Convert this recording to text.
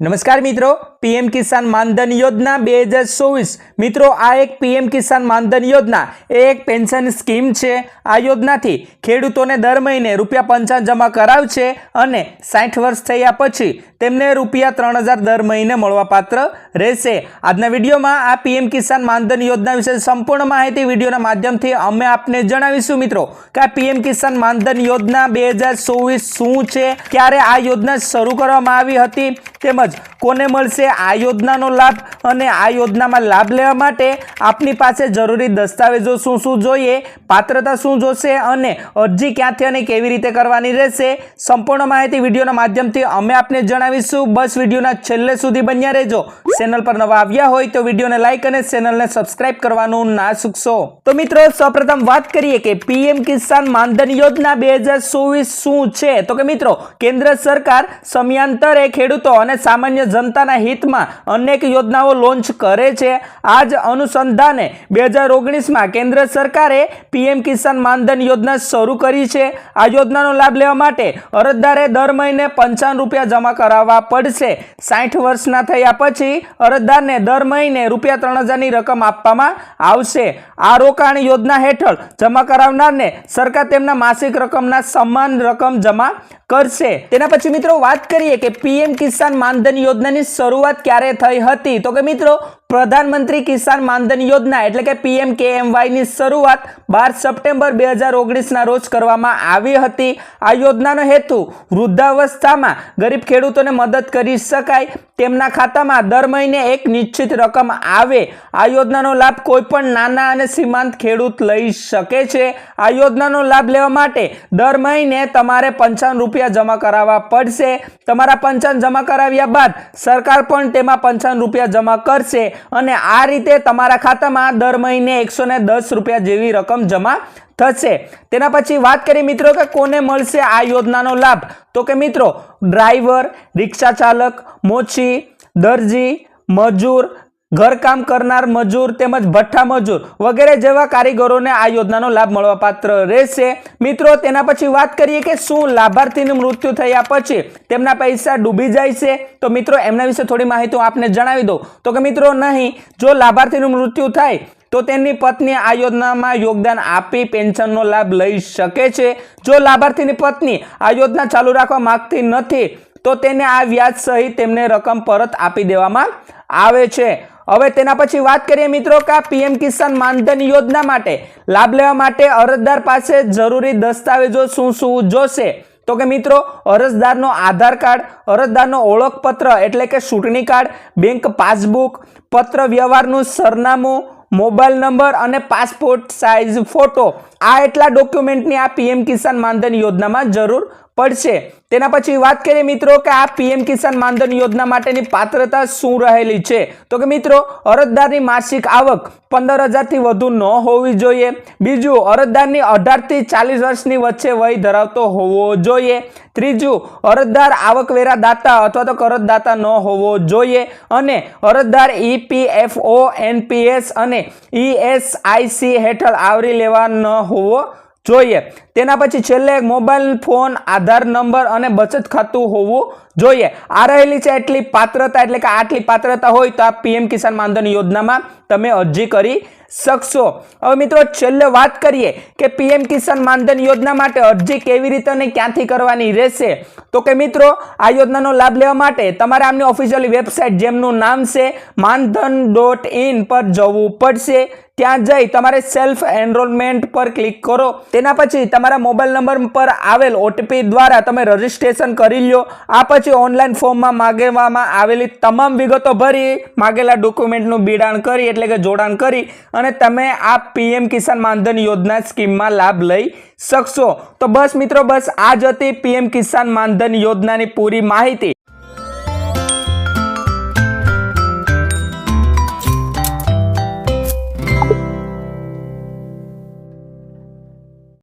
નમસ્કાર મિત્રો, પીએમ કિસાન માનધન યોજના બે હજાર ચોવીસ. મિત્રો, આ એક પીએમ કિસાન માનધન યોજના. એ એક પેન્શન સ્કીમ છે. આ યોજનાથી ખેડૂતોને દર મહિને રૂપિયા પંચાવન જમા કરાવશે અને સાઠ વર્ષ થયા પછી તેમને રૂપિયા ત્રણ હજાર દર મહિને મળવાપાત્ર રહેશે. આજના વિડીયોમાં આ પીએમ કિસાન માનધન યોજના વિશે સંપૂર્ણ માહિતી વિડીયોના માધ્યમથી અમે આપને જણાવીશું મિત્રો, કે આ પીએમ કિસાન માનધન યોજના બે હજાર ચોવીસ શું છે? ક્યારે આ યોજના શરૂ કરવામાં આવી હતી? તેમજ કોને મળશે? આ યોજનાનો લાભ અને આ યોજનામાં લાભ લેવા માટે આપની પાસે જરૂરી દસ્તાવેજો શું શું જોઈએ, પાત્રતા શું જોશે અને અરજી ક્યાંથી અને કેવી રીતે કરવાની રહેશે? સંપૂર્ણ માહિતી વિડીયોના માધ્યમથી અમે આપને જણાવીશું. બસ વિડીયોના છેલ્લે સુધી બન્યા રહેજો. ચેનલ પર નવા આવ્યા હોય તો વિડીયોને લાઇક અને ચેનલને સબસ્ક્રાઇબ કરવાનું ના ચૂકશો તો મિત્રો, સૌપ્રથમ વાત કરીએ કે પીએમ કિસાન માનધન યોજના બે હજાર ચોવીસ શું છે? તો કે મિત્રો, કેન્દ્ર સરકાર સમયાંતરે ખેડૂતો અને સામાન્ય જનતાના હિતમાં અનેક યોજનાઓ લોન્ચ કરે છે. આ જ અનુસંધાને બે હજાર ઓગણીસમાં કેન્દ્ર સરકારે પીએમ કિસાન માનધન યોજના શરૂ કરી છે. આ યોજનાનો લાભ લેવા માટે અરજદારે દર મહિને પંચાવન રૂપિયા જમા કરાવવા પડશે. સાઠ વર્ષના થયા પછી અરજદારને દર મહિને રૂપિયા ત્રણ હજારની રકમ આપવામાં આવશે. આ રોકાણ યોજના હેઠળ જમા કરાવનારને સરકાર તેમના માસિક રકમના સમાન રકમ જમા કરશે. તેના પછી મિત્રો વાત કરીએ કે પીએમ કિસાન માનધન યોજનાની શરૂઆત ક્યારે થઈ હતી? તો કે મિત્રો પ્રધાનમંત્રી કિસાન માનધન યોજના એટલે કે પીએમની શરૂઆત બાર સપ્ટેમ્બર બે હજાર ઓગણીસના રોજ કરવામાં આવી હતી. આ યોજનાનો હેતુ વૃદ્ધાવસ્થામાં ગરીબ ખેડૂતોને મદદ કરી શકાય. તેમના ખાતામાં દર મહિને એક નિશ્ચિત રકમ આવે. આ યોજનાનો લાભ કોઈપણ નાના અને સીમાંત ખેડૂત લઈ શકે છે. આ યોજનાનો લાભ લેવા માટે દર મહિને તમારે પંચાવન રૂપિયા જમા કરાવવા પડશે. તમારા પંચાવન જમા કરાવ્યા બાદ સરકાર પણ તેમાં પંચાવન રૂપિયા જમા કરશે. અને આ રીતે તમારા ખાતામાં દર મહિને એકસો ને દસ રૂપિયા જેવી રકમ જમા થશે. તેના પછી વાત કરીએ મિત્રો કે કોને મળશે આ યોજનાનો લાભ? તો કે મિત્રો, ડ્રાઈવર, રિક્ષા ચાલક, મોચી, દરજી, મજૂર ઘરકામ કરનાર મજૂર તેમજ ભઠ્ઠા મજૂર વગેરે જેવા કારીગરોને આ યોજનાનો લાભ મળવાપાત્ર રહેશે. મિત્રો, તેના પછી વાત કરીએ કે શું લાભાર્થીનું મૃત્યુ થયા પછી તેમના પૈસા ડૂબી જાય છે? તો મિત્રો, એમના વિશે થોડી માહિતી આપને જણાવી દઉં. તો કે મિત્રો, નહીં, જો લાભાર્થીનું મૃત્યુ થાય, તો તેની પત્ની આ યોજનામાં યોગદાન આપી પેન્શનનો લાભ લઈ શકે છે. જો લાભાર્થીની પત્ની આ યોજના ચાલુ રાખવા માંગતી નથી, તો તેને આ વ્યાજ સહિત તેમને રકમ પરત આપી દેવામાં આવે છે. હવે તેના પછી વાત કરીએ મિત્રો કે પીએમ કિસાન માનધન યોજના માટે. લાભ લેવા માટે અરજદાર પાસે જરૂરી દસ્તાવેજો શું શું જોશે? તો કે મિત્રો, અરજદારનો આધાર કાર્ડ, અરજદારનો ઓળખપત્ર એટલે કે ચૂંટણી કાર્ડ, બેંક પાસબુક, પત્ર વ્યવહારનું સરનામું મોબાઈલ નંબર અને પાસપોર્ટ સાઇઝ ફોટો. આ એટલા ડોક્યુમેન્ટની આ પીએમ કિસાન માનધન યોજનામાં જરૂર પડશે. તેના પછી વાત કરીએ મિત્રો કે આ પીએમ કિસાન માનધન યોજના માટેની પાત્રતા શું રહેલી છે? તો કે મિત્રો, અરજદારની માસિક આવક પંદર હજારથી વધુ ન હોવી જોઈએ. બીજું, અરજદારની અઢારથી ચાલીસ વર્ષની વચ્ચે વય ધરાવતો હોવો જોઈએ. ત્રીજું, અરજદાર આવકવેરા દાતા અથવા તો કરજદાતા ન હોવો જોઈએ અને અરજદાર ઈપીએફઓ એનપીએસ અને ઈએસઆઈસી હેઠળ આવરી લેવા ન હોવો જોઈએ. તેના પછી છેલ્લે મોબાઈલ ફોન, આધાર નંબર અને બચત ખાતું હોવું જોઈએ. આ રહેલી છે એટલી પાત્રતા, એટલે કે આટલી પાત્રતા હોય તો આ પીએમ કિસાન માનધન યોજનામાં તમે અરજી કરી શકશો. હવે મિત્રો, છેલ્લે વાત કરીએ કે પીએમ કિસાન માનધન યોજના માટે અરજી કેવી રીતે અને ક્યાંથી કરવાની રહેશે. તો કે મિત્રો, આ યોજનાનો લાભ લેવા માટે તમારે આમની ઓફિશિયલ વેબસાઇટ જેમનું નામ છે, માનધન ડોટ ઇન પર જવું પડશે. ત્યાં જઈ તમારે સેલ્ફ એનરોલમેન્ટ પર ક્લિક કરો. તેના પછી તમારા મોબાઈલ નંબર પર આવેલ ઓટીપી દ્વારા તમે રજીસ્ટ્રેશન કરી લ્યો. આ પછી ઓનલાઈન ફોર્મમાં માગવામાં આવેલી તમામ વિગતો ભરી, માગેલા ડોક્યુમેન્ટનું બિડાણ કરી, એટલે કે જોડાણ કરી અને તમે આ પીએમ કિસાન માનધન યોજના સ્કીમમાં લાભ લઈ શકશો. તો બસ મિત્રો, બસ આ જ હતી પીએમ કિસાન માનધન યોજનાની પૂરી માહિતી.